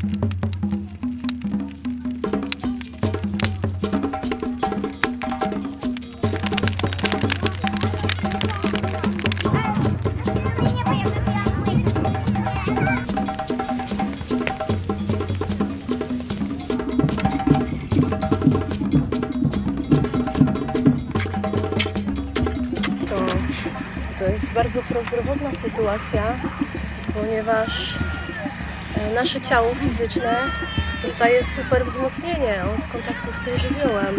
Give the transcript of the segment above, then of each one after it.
to, jest bardzo prozdrowotna sytuacja, ponieważ nasze ciało fizyczne dostaje super wzmocnienie od kontaktu z tym żywiołem.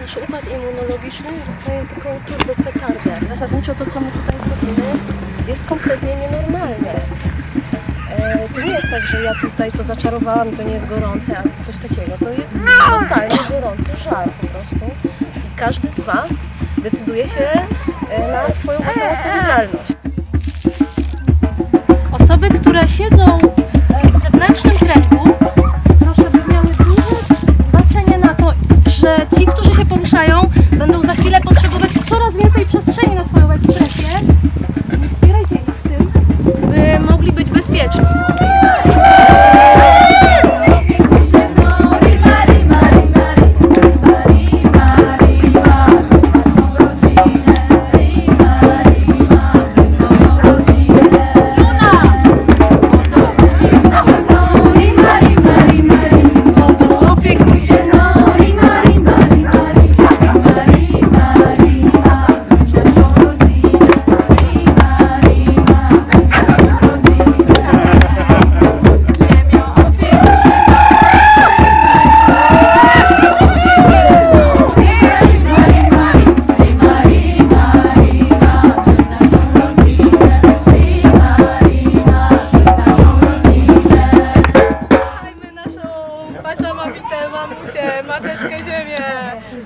Nasz układ immunologiczny dostaje taką turbo petardę. Zasadniczo to, co my tutaj zrobimy, jest kompletnie nienormalne. E, To nie jest tak, że ja tutaj to zaczarowałam i to nie jest gorące, albo coś takiego. To jest totalnie gorący żar po prostu. I każdy z Was decyduje się e, na swoją własną odpowiedzialność. Osoby, które siedzą Zacznę grać.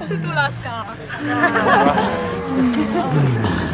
Przytulaska.